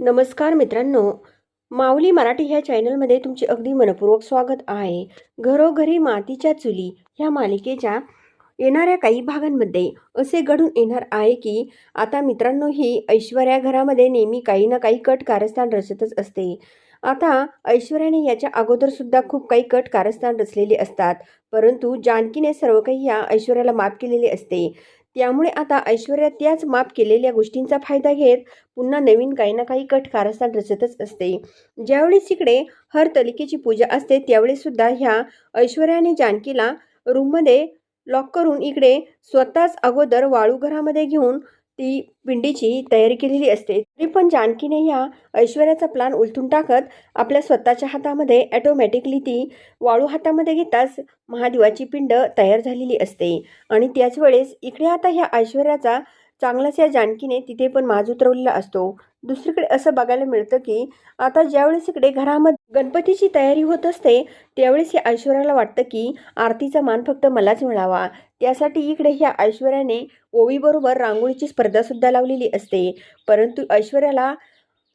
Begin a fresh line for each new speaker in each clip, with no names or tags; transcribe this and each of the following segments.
नमस्कार मित्रांनो. माऊली मराठी ह्या चॅनलमध्ये तुमचे अगदी मनपूर्वक स्वागत आहे. घरोघरी मातीच्या चुली ह्या मालिकेच्या येणाऱ्या काही भागांमध्ये असे घडून येणार आहे की आता मित्रांनो ही ऐश्वर्या घरामध्ये नेहमी काही ना काही कट कारस्थान रचतच असते. आता ऐश्वर्याने याच्या अगोदरसुद्धा खूप काही कट कारस्थान रचलेले असतात. परंतु जानकीने सर्व काही या ऐश्वर्याला माफ केलेले असते. त्यामुळे आता ऐश्वर्या त्याच माफ केलेल्या गोष्टींचा फायदा घेत पुन्हा नवीन काही ना काही कट कारस्थान रचतच असते. ज्यावेळेस इकडे हर तलिकेची पूजा असते त्यावेळेस सुद्धा ह्या ऐश्वर्याने जानकीला रूममध्ये लॉक करून इकडे स्वतःच अगोदर वाळू घरामध्ये घेऊन ती पिंडीची तयारी केलेली असते तरी पण जानकीने ह्या ऐश्वर्याचा प्लान उलटून टाकत आपल्या स्वतःच्या हातामध्ये ॲटोमॅटिकली ती वाळू हातामध्ये घेताच महादेवाची पिंड तयार झालेली असते. आणि त्याच वेळेस इकडे आता ह्या ऐश्वर्याचा चांगलाच या जानकीने तिथे पण माज उतरवलेला असतो. दुसरीकडे असं बघायला मिळतं की आता ज्यावेळेस इकडे घरामध्ये गणपतीची तयारी होत असते त्यावेळेस या ऐश्वर्याला वाटतं की आरतीचा मान फक्त मलाच मिळावा. त्यासाठी इकडे ह्या ऐश्वर्याने ओवीबरोबर रांगोळीची स्पर्धासुद्धा लावलेली असते. परंतु ऐश्वर्याला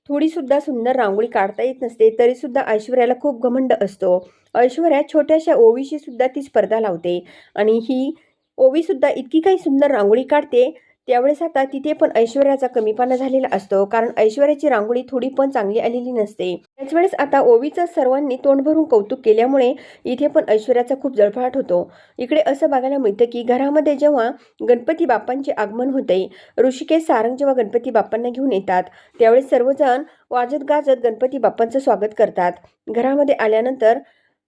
थोडीसुद्धा सुंदर रांगोळी काढता येत नसते तरीसुद्धा ऐश्वर्याला खूप घमंड असतो. ऐश्वर्या छोट्याशा ओवीशीसुद्धा ती स्पर्धा लावते. आणि ही ओवीसुद्धा इतकी काही सुंदर रांगोळी काढते त्यावेळेस आता तिथे पण ऐश्वर्याचा कमीपणा झालेला असतो. कारण ऐश्वर्याची रांगोळी थोडी पण चांगली आलेली नसते. त्याच वेळेस आता ओवीचं सर्वांनी तोंड भरून कौतुक केल्यामुळे इथे पण ऐश्वर्याचा खूप जळफळाट होतो. इकडे असं बघायला मिळतं की घरामध्ये जेव्हा गणपती बाप्पांचे आगमन होते ऋषिकेश सारंग जेव्हा गणपती बाप्पांना घेऊन येतात त्यावेळेस सर्वजण वाजत गाजत गणपती बाप्पांचं स्वागत करतात. घरामध्ये आल्यानंतर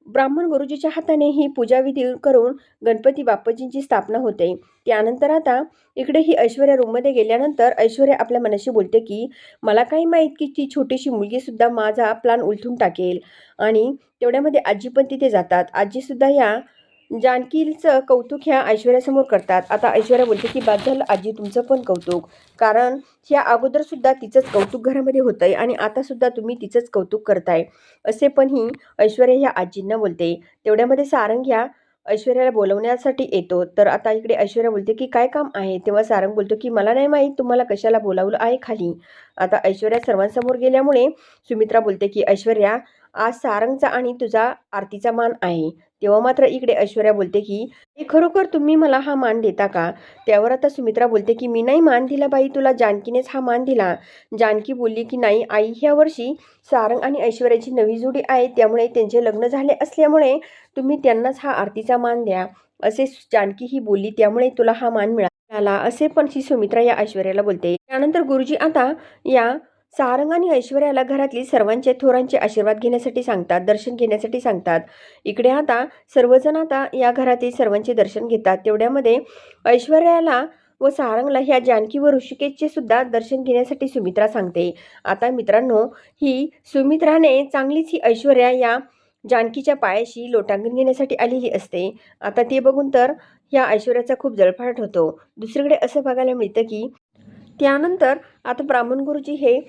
ब्राह्मण गुरुजीच्या हाताने ही पूजाविधी करून गणपती बाप्पाजींची स्थापना होते. त्यानंतर आता इकडे ही ऐश्वर्या रूममध्ये गेल्यानंतर ऐश्वर्या आपल्या मनाशी बोलते की मला काही माहीत की ती छोटीशी मुलगीसुद्धा माझा प्लान उलथून टाकेल. आणि तेवढ्यामध्ये आजी पण तिथे जातात. आजीसुद्धा या जानकीचं कौतुक ह्या ऐश्वर्यासमोर करतात. आता ऐश्वर्या बोलते की बाद झालं आजी तुमचं पण कौतुक. कारण ह्या अगोदरसुद्धा तिचंच कौतुक घरामध्ये होतं आहे आणि आतासुद्धा तुम्ही तिचंच कौतुक करताय. असे पण ही ऐश्वर्या ह्या आजींना बोलते. तेवढ्यामध्ये सारंग ह्या ऐश्वर्याला बोलवण्यासाठी येतो. तर आता इकडे ऐश्वर्या बोलते की काय काम आहे? तेव्हा सारंग बोलतो की मला नाही माहीत तुम्हाला कशाला बोलावलं आहे खाली. आता ऐश्वर्या सर्वांसमोर गेल्यामुळे सुमित्रा बोलते की ऐश्वर्या आज सारंगचा आणि तुझा आरतीचा मान आहे. तेव्हा मात्र इकडे ऐश्वर्या बोलते की "हे खरोखर तुम्ही मला हा मान देता का? त्यावर आता सुमित्रा बोलते की मी नाही मान दिला बाई तुला जानकीनेच हा मान दिला. जानकी बोलली की नाही आई ह्या वर्षी सारंग आणि ऐश्वर्याची नवी जोडी आहे. त्यामुळे त्यांचे लग्न झाले असल्यामुळे तुम्ही त्यांनाच हा आरतीचा मान द्या. असे जानकी ही बोलली त्यामुळे तुला हा मान मिळाला. असे पण ही सुमित्रा या ऐश्वर्याला बोलते. त्यानंतर गुरुजी आता या सारंग आणि ऐश्वर्याला घरातली सर्वांचे थोरांचे आशीर्वाद घेण्यासाठी सांगतात दर्शन घेण्यासाठी सांगतात. इकडे आता सर्वजण आता या घरातील सर्वांचे दर्शन घेतात. तेवढ्यामध्ये ऐश्वर्याला व सारंगला ह्या जानकी व ऋषिकेशचे सुद्धा दर्शन घेण्यासाठी सुमित्रा सांगते. आता मित्रांनो ही सुमित्राने चांगलीच ही ऐश्वर्या या जानकीच्या पायाशी लोटांगण घेण्यासाठी आलेली असते. आता ते बघून तर ह्या ऐश्वर्याचा खूप जळफाट होतो. दुसरीकडे असं बघायला मिळतं की त्यानंतर आता ब्राह्मण गुरुजी हे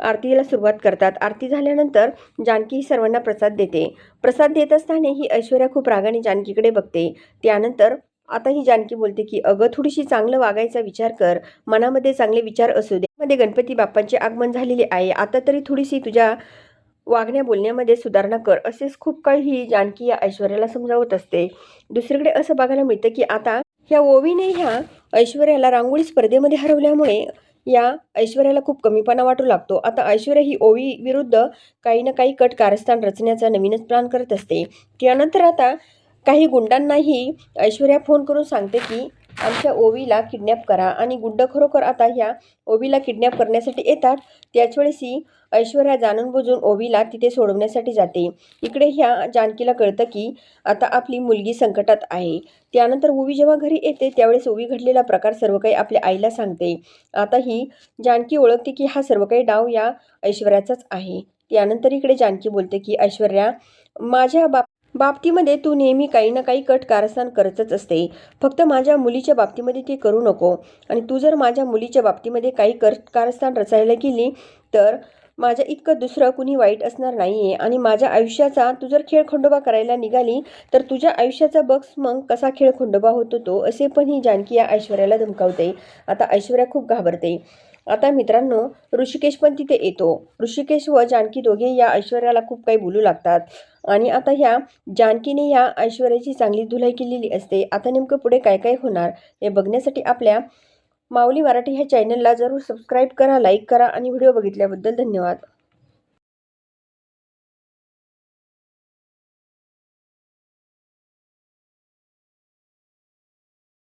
आरतीला सुरुवात करतात. आरती झाल्यानंतर जानकी ही सर्वांना प्रसाद देते. प्रसाद देत असताना ही ऐश्वर्या खूप रागाने जानकीकडे बघते. त्यानंतर आता ही जानकी बोलते की अगं थोडीशी चांगलं वागायचा विचार कर. मनामध्ये चांगले विचार असू दे. मध्ये गणपती बाप्पांचे आगमन झालेले आहे. आता तरी थोडीशी तुझ्या वागण्या बोलण्यामध्ये सुधारणा कर. असेच खूप काही ही जानकी या ऐश्वर्याला समजावत असते. दुसरीकडे असं बघायला मिळतं की आता ह्या ओवीने ह्या ऐश्वर्याला रांगोळी स्पर्धेमध्ये हरवल्यामुळे या ऐश्वर्याला खूप कमीपणा वाटू लागतो. आता ऐश्वर्या ही ओवी विरुद्ध काही ना काही कट कारस्थान रचण्याचा नवीनच प्लान करत असते. त्यानंतर आता काही गुंडांनाही ऐश्वर्या फोन करून सांगते की आमच्या ओवीला किडनॅप करा. आणि गुंड खरोखर आता ह्या ओवीला किडनॅप करण्यासाठी येतात त्याचवेळेस ही ऐश्वर्या जाणून बुजून ओवीला तिथे सोडवण्यासाठी जाते. इकडे ह्या जानकीला कळतं की आता आपली मुलगी संकटात आहे. त्यानंतर ओवी जेव्हा घरी येते त्यावेळेस ओवी घडलेला प्रकार सर्व काही आपल्या आईला सांगते. आता ही जानकी ओळखते की हा सर्व काही डाव या ऐश्वर्याचाच आहे. त्यानंतर इकडे जानकी बोलते की ऐश्वर्या माझ्या बाप बाबतीमध्ये तू नेहमी काही ना काही कट कारस्थान करतच असते. फक्त माझ्या मुलीच्या बाबतीमध्ये ते करू नको. आणि तू जर माझ्या मुलीच्या बाबतीमध्ये काही कर कारस्थान रचायला गेली तर माझ्या इतकं दुसरं कुणी वाईट असणार नाही आहे आणि माझ्या आयुष्याचा तू जर खेळ खंडोबा करायला निघाली तर तुझ्या आयुष्याचा बक्स मग कसा खेळ खंडोबा होतो तो असे पण ही जानकी या ऐश्वर्याला धमकावते. आता ऐश्वर्या खूप घाबरते. आता मित्रांनो ऋषिकेश पण तिथे येतो. ऋषिकेश व जानकी दोघे या ऐश्वर्याला खूप काही बोलू लागतात. आणि आता ह्या जानकीने या ऐश्वर्याची चांगली धुलाई केलेली असते. आता नेमकं पुढे काय काय होणार हे बघण्यासाठी आपल्या माऊली मराठी ह्या चॅनलला जरूर सबस्क्राईब करा लाईक करा आणि व्हिडिओ बघितल्याबद्दल धन्यवाद.